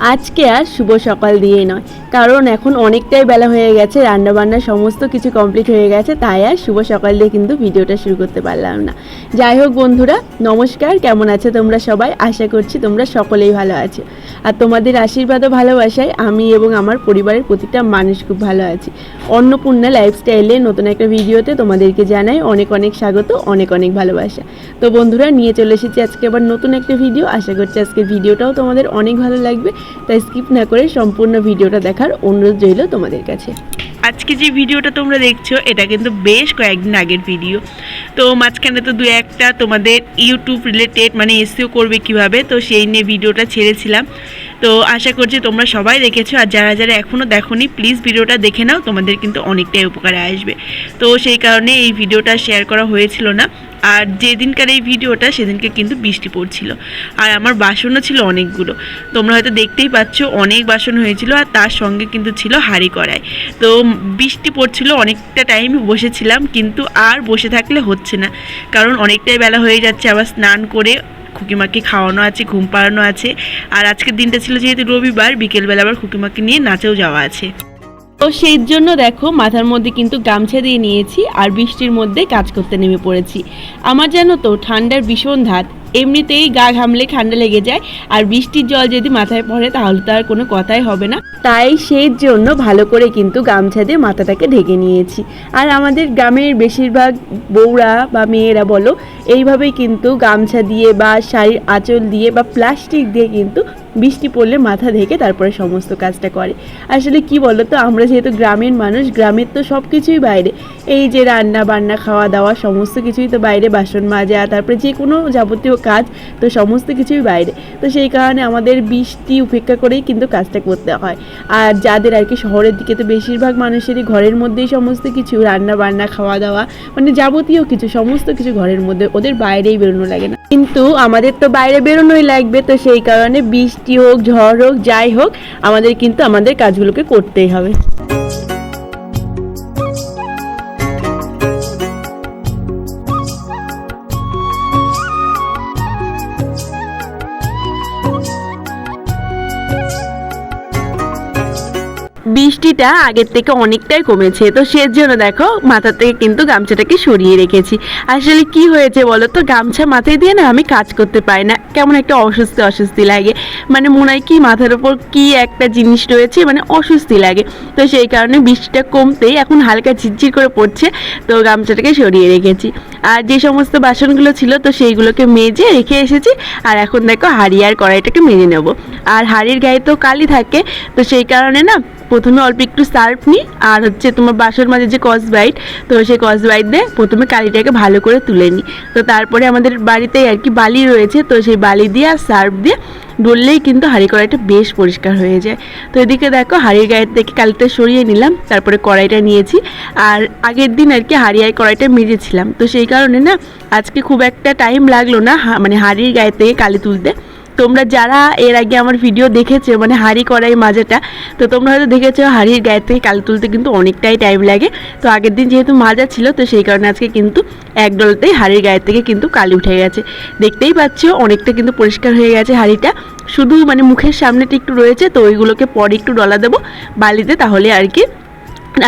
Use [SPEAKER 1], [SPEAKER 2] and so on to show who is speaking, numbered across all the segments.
[SPEAKER 1] আজকে আর শুভ সকাল দিয়ে নয়। কারণ এখন অনেকটাই বেলা হয়ে গেছে, রান্নাবান্না সমস্ত কিছু কমপ্লিট হয়ে গেছে, তাই আর শুভ সকাল দিয়ে কিন্তু ভিডিওটা শুরু করতে পারলাম না। যাই হোক বন্ধুরা, নমস্কার, কেমন আছে তোমরা সবাই? আশা করছি তোমরা সকলেই ভালো আছো। আর তোমাদের আশীর্বাদ ও ভালোবাসায় আমি এবং আমার পরিবারের প্রতিটা মানুষ খুব ভালো আছি। অন্নপূর্ণা লাইফস্টাইলে নতুন একটা ভিডিওতে তোমাদেরকে জানাই অনেক অনেক স্বাগত, অনেক অনেক ভালোবাসা। তো বন্ধুরা, নিয়ে চলে এসেছি আজকে আবার নতুন একটা ভিডিও। আশা করছি আজকের ভিডিওটাও তোমাদের অনেক ভালো লাগবে, তাই স্কিপ না করে সম্পূর্ণ ভিডিওটা দেখার অনুরোধ রইল তোমাদের কাছে।
[SPEAKER 2] আজকে যে ভিডিওটা তোমরা দেখছ, এটা কিন্তু বেশ কয়েকদিন আগের ভিডিও। তো মাঝখানে তো দু একটা তোমাদের ইউটিউব রিলেটেড মানে এসিও করবে কীভাবে, তো সেই নিয়ে ভিডিওটা ছেড়েছিলাম। তো আশা করছি তোমরা সবাই দেখেছ, আর যারা যারা এখনও দেখোনি প্লিজ ভিডিওটা দেখে নাও, তোমাদের কিন্তু অনেকটাই উপকারে আসবে। তো সেই কারণে এই ভিডিওটা শেয়ার করা হয়েছিল না, আর যেদিনকার এই ভিডিওটা, সেদিনকে কিন্তু বৃষ্টি পড়ছিল, আর আমার বাসনও ছিল অনেকগুলো। তোমরা হয়তো দেখতেই পাচ্ছ, অনেক বাসন হয়েছিল, আর তার সঙ্গে কিন্তু ছিল হাঁড়ি কড়াই। তো বৃষ্টি পড়ছিল, অনেকটা টাইম বসেছিলাম, কিন্তু আর বসে থাকলে হচ্ছে না, কারণ অনেকটাই বেলা হয়ে যাচ্ছে, আবার স্নান করে খুকিমাকে খাওয়ানো আছে, ঘুম পাড়ানো আছে। আর আজকের দিনটা ছিল যেহেতু রবিবার, বিকেলবেলা আবার খুকিমাকে নিয়ে নাচেও যাওয়া আছে।
[SPEAKER 1] তো সেই জন্য দেখো, মাথার মধ্যে কিন্তু গামছা দিয়ে নিয়েছি আর বৃষ্টির মধ্যে কাজ করতে নেমে পড়েছি। আমার জানো তো, ঠান্ডার ভীষণ ধাত। এমনিতেই গা ঘামলে ঠান্ডা লেগে যায়, আর বৃষ্টির জল যদি মাথায় পড়ে তাহলে তো আর কোনো কথাই হবে না। তাই সেই জন্য ভালো করে কিন্তু গামছা দিয়ে মাথাটাকে ঢেকে নিয়েছি। আর আমাদের গ্রামের বেশিরভাগ বউরা বা মেয়েরা বলো, এইভাবেই কিন্তু গামছা দিয়ে বা শাড়ির আঁচল দিয়ে বা প্লাস্টিক দিয়ে কিন্তু বৃষ্টি পড়লে মাথা ঢেকে তারপরে সমস্ত কাজটা করে। আসলে কি বলো তো আমরা যেহেতু গ্রামের মানুষ, গ্রামের তো সব কিছুই বাইরে। এই যে রান্না বান্না, খাওয়া দাওয়া, সমস্ত কিছুই তো বাইরে, বাসন মাজা, তারপরে যে কোনো যাবতীয় কাজ তো সমস্ত কিছুই বাইরে। তো সেই কারণে আমাদের বৃষ্টি উপেক্ষা করেই কিন্তু কাজটা করতে হয়। আর যাদের আর কি শহরের দিকে তো বেশিরভাগ মানুষেরই ঘরের মধ্যেই সমস্ত কিছু, রান্না বান্না, খাওয়া দাওয়া মানে যাবতীয় কিছু, সমস্ত কিছু ঘরের মধ্যে ওদের বাইরেই বেরোনো লাগে না। কিন্তু আমাদের তো বাইরে বেরোনোই লাগবে, তো সেই কারণে বৃষ্টি হোক ঝড় হোক যাই হোক আমাদের কিন্তু আমাদের কাজগুলোকে করতেই হবে। বৃষ্টিটা আগের থেকে অনেকটাই কমেছে। তো সেজন্য দেখো মাথা থেকে কিন্তু গামছাটাকে সরিয়ে রেখেছি। আসলে কি হয়েছে বলো তো? গামছা মাথায় দিয়ে না আমি কাজ করতে পারি না। কেমন একটা অস্বস্তি অস্বস্তি লাগে। মানে মনে হয় কি, মাথার ওপর কি একটা জিনিস রয়েছে মানে অস্বস্তি লাগে। তো সেই কারণে বৃষ্টিটা কমতেই এখন হালকা ঝিরঝির করে পড়ছে। তো গামছাটাকে সরিয়ে রেখেছি। আর যে সমস্ত বাসনগুলো ছিল, তো সেইগুলোকে মেজে রেখে এসেছি। আর এখন দেখো, হাঁড়ি আর কড়াইটাকে মেজে নেব। আর হাঁড়ির গায়ে তো কালি থাকে। তো সেই কারণে না প্রথমে অল্প একটু সার্ফ নিই আর হচ্ছে তোমার বাসন মাঝে যে কস বাইট তো সেই কস বাইট দিয়ে প্রথমে কালিটাকে ভালো করে তুলে নিই তো তারপরে আমাদের বাড়িতেই আর কি বালি রয়েছে, তো সেই বালি দিয়ে আর সার্ফ দিয়ে ডললেই কিন্তু হাঁড়ি কড়াইটা বেশ পরিষ্কার হয়ে যায়। তো এদিকে দেখো হাঁড়ির গায়ের থেকে কালিটা সরিয়ে নিলাম, তারপরে কড়াইটা নিয়েছি, আর আগের দিন আর কি হাঁড়ি আর কড়াইটা মেজেছিলাম। তো সেই কারণে না, আজকে খুব একটা টাইম লাগল না মানে হাঁড়ির গায়ের থেকে কালি তুলতে। তোমরা যারা এর আগে আমার ভিডিও দেখেছ মানে হাঁড়ি কড়াই মাজাটা, তো তোমরা হয়তো দেখেছ হাঁড়ির গায়ের থেকে কালি তুলতে কিন্তু অনেকটাই টাইম লাগে। তো আগের দিন যেহেতু মাজা ছিল, তো সেই কারণে আজকে কিন্তু এক ডলতেই হাঁড়ির গায়ের থেকে কিন্তু কালি উঠে গেছে। দেখতেই পাচ্ছ, অনেকটা কিন্তু পরিষ্কার হয়ে গেছে হাঁড়িটা। শুধু মানে মুখের সামনেটা একটু রয়েছে, তো ওইগুলোকে পরে একটু ডলা দেবো বালিতে, তাহলে আর কি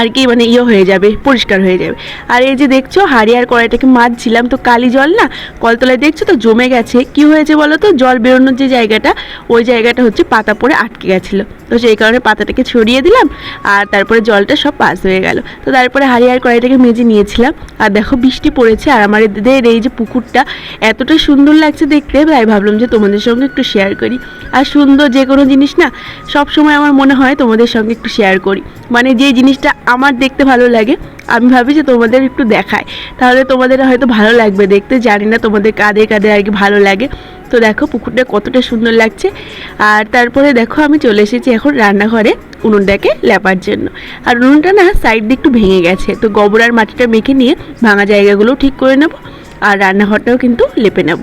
[SPEAKER 1] আর কি মানে ইয়ে হয়ে যাবে, পরিষ্কার হয়ে যাবে। আর এই যে দেখছ, হাড়ি আর কড়াইটাকে মাজছিলাম, তো কালি জল না কলতলায় দেখছ তো জমে গেছে। কি হয়েছে বলো তো? জল বেরোনোর যে জায়গাটা, ওই জায়গাটা হচ্ছে পাতা পড়ে আটকে গেছিল। তো সেই কারণে পাতাটাকে ছড়িয়ে দিলাম, আর তারপরে জলটা সব পাস হয়ে গেল। তো তারপরে হাড়ি আর কড়াইটাকে মেজে নিয়েছিলাম। আর দেখো বৃষ্টি পড়েছে, আর আমার এদের এই যে পুকুরটা এতটা সুন্দর লাগছে দেখতে, তাই ভাবলাম যে তোমাদের সঙ্গে একটু শেয়ার করি। আর সুন্দর যে কোনো জিনিস না সব সময় আমার মনে হয় তোমাদের সঙ্গে একটু শেয়ার করি। মানে যে জিনিসটা আমার দেখতে ভালো লাগে, আমি ভাবি যে তোমাদের একটু দেখায় তাহলে তোমাদের হয়তো ভালো লাগবে দেখতে, জানি না তোমাদের কাঁধে কাঁধে আর কি ভালো লাগে। তো দেখো পুকুরটা কতটা সুন্দর লাগছে। আর তারপরে দেখো আমি চলে এসেছি এখন রান্নাঘরে উনুনটাকে লেপার জন্য। আর উনুনটা না সাইড দিয়ে একটু ভেঙে গেছে, তো গোবর আর মাটিটা মেখে নিয়ে ভাঙা জায়গাগুলোও ঠিক করে নেব, আর রান্নাঘরটাও কিন্তু লেপে নেব।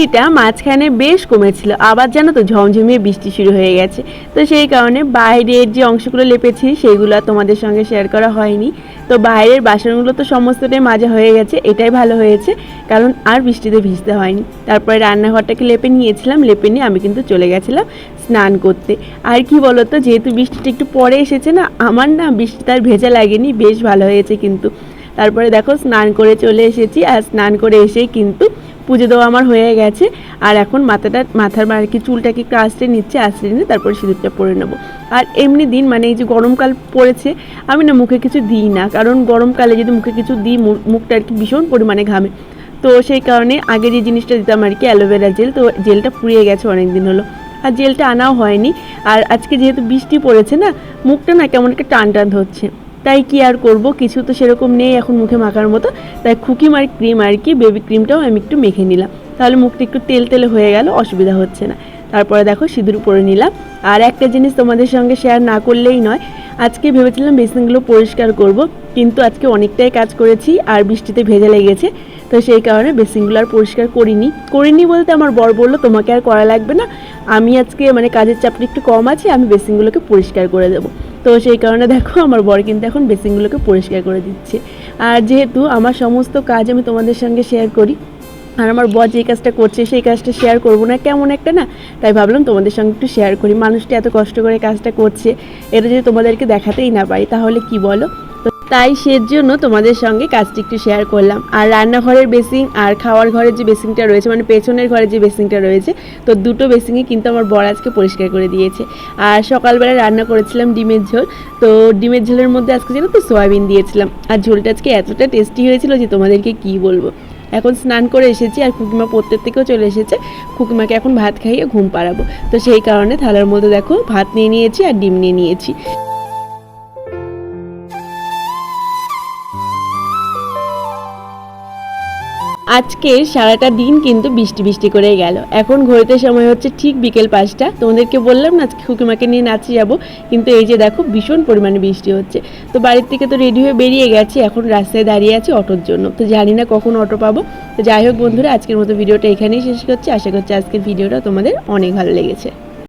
[SPEAKER 1] বৃষ্টিটা মাঝখানে বেশ কমেছিল, আবার জানো তো ঝমঝমিয়ে বৃষ্টি শুরু হয়ে গেছে। তো সেই কারণে বাইরের যে অংশগুলো লেপেছি সেইগুলো তোমাদের সঙ্গে শেয়ার করা হয়নি। তো বাইরের বাসনগুলো তো সমস্তটাই মাজা হয়ে গেছে, এটাই ভালো হয়েছে, কারণ আর বৃষ্টিতে ভিজতে হয়নি। তারপরে রান্নাঘরটাকে লেপে নিয়েছিলাম, লেপে নিয়ে আমি কিন্তু চলে গেছিলাম স্নান করতে। আর কি বলতো, যেহেতু বৃষ্টিটা একটু পরে এসেছে না, আমার না বৃষ্টি তার ভেজা লাগেনি, বেশ ভালো হয়েছে কিন্তু। তারপরে দেখো স্নান করে চলে এসেছি, আর স্নান করে এসেই কিন্তু পুজো দেওয়া আমার হয়ে গেছে। আর এখন মাথাটা, মাথার আর কি চুলটাকে একটু আঁচড়ে নিচ্ছে আঁচড়ে নিয়ে তারপরে সিঁদুরটা পরে নেব। আর এমনি দিন মানে এই যে গরমকাল পড়েছে, আমি না মুখে কিছু দিই না। কারণ গরমকালে যদি মুখে কিছু দিই মুখটা আর কি ভীষণ পরিমাণে ঘামে। তো সেই কারণে আগে যে জিনিসটা দিতাম আর কি, অ্যালোভেরা জেল, তো জেলটা পুড়িয়ে গেছে অনেক দিন হলো। আর জেলটা আনাও হয়নি। আর আজকে যেহেতু বৃষ্টি পড়েছে না, মুখটা না কেমন একটা টান টান হচ্ছে তাই কি আর করব? কিছু তো সেরকম নেই এখন মুখে মাখার মতো। তাই খুকিমার ক্রিম আর কি বেবি ক্রিমটাও আমি একটু মেখে নিলাম। তাহলে মুখটা একটু তেল তেলে হয়ে গেল, অসুবিধা হচ্ছে না। তারপরে দেখো সিঁদুর পরে নিলাম। আর একটা জিনিস তোমাদের সঙ্গে শেয়ার না করলেই নয়, আজকে ভেবেছিলাম বেসিনগুলো পরিষ্কার করব, কিন্তু আজকে অনেকটাই কাজ করেছি আর বৃষ্টিতে ভেজে লেগেছে। তো সেই কারণে বেসিনগুলো আর পরিষ্কার করিনি। করিনি বলতে আমার বর বলল, তোমাকে আর করা লাগবে না। আমি আজকে মানে কাজের চাপটা একটু কম আছে, আমি বেসিনগুলোকে পরিষ্কার করে দেবো। তো সেই কারণে দেখো, আমার বর কিন্তু এখন বেসিনগুলোকে পরিষ্কার করে দিচ্ছে। আর যেহেতু আমার সমস্ত কাজ আমি তোমাদের সঙ্গে শেয়ার করি, আর আমার বর যে কাজটা করছে সেই কাজটা শেয়ার করব না, কেমন একটা না? তাই ভাবলাম তোমাদের সঙ্গে একটু শেয়ার করি। মানুষটা এত কষ্ট করে কাজটা করছে, এটা যদি তোমাদেরকে দেখাতেই না পারি, তাহলে কি বলো? তাই সের জন্য তোমাদের সঙ্গে কাজটি একটু শেয়ার করলাম। আর রান্নাঘরের বেসিং আর খাওয়ার ঘরের যে বেসিংটা রয়েছে মানে পেছনের ঘরে যে বেসিংটা রয়েছে, তো দুটো বেসিংই কিন্তু আমার বর আজকে পরিষ্কার করে দিয়েছে। আর সকালবেলা রান্না করেছিলাম ডিমের ঝোল। তো ডিমের ঝোলের মধ্যে আজকে যেন তো সয়াবিন দিয়েছিলাম। আর ঝোলটা আজকে এতটা টেস্টি হয়েছিল যে তোমাদেরকে কি বলব? এখন স্নান করে এসেছি, আর কুকিমা প্রত্যেক থেকেও চলে এসেছে। কুকিমাকে এখন ভাত খাইয়ে ঘুম পাড়াবো। তো সেই কারণে থালার মধ্যে দেখো ভাত নিয়ে নিয়েছি আর ডিম নিয়ে নিয়েছি। আজকে সারাটা দিন কিন্তু বৃষ্টি বৃষ্টি করেই গেল। এখন ঘড়িতে সময় হচ্ছে ঠিক বিকেল পাঁচটা। তোমাদেরকে বললাম না, আজকে খুকিমাকে নিয়ে নাচে যাব, কিন্তু এই যে দেখো ভীষণ পরিমাণে বৃষ্টি হচ্ছে। তো বাড়ির থেকে তো রেডি হয়ে বেরিয়ে গেছি, এখন রাস্তায় দাঁড়িয়ে আছি অটোর জন্য। তো জানি না কখন অটো পাবো। তো যাই হোক বন্ধুরা, আজকের মতো ভিডিওটা এখানেই শেষ করছি। আশা করছি আজকের ভিডিওটা তোমাদের অনেক ভালো লেগেছে।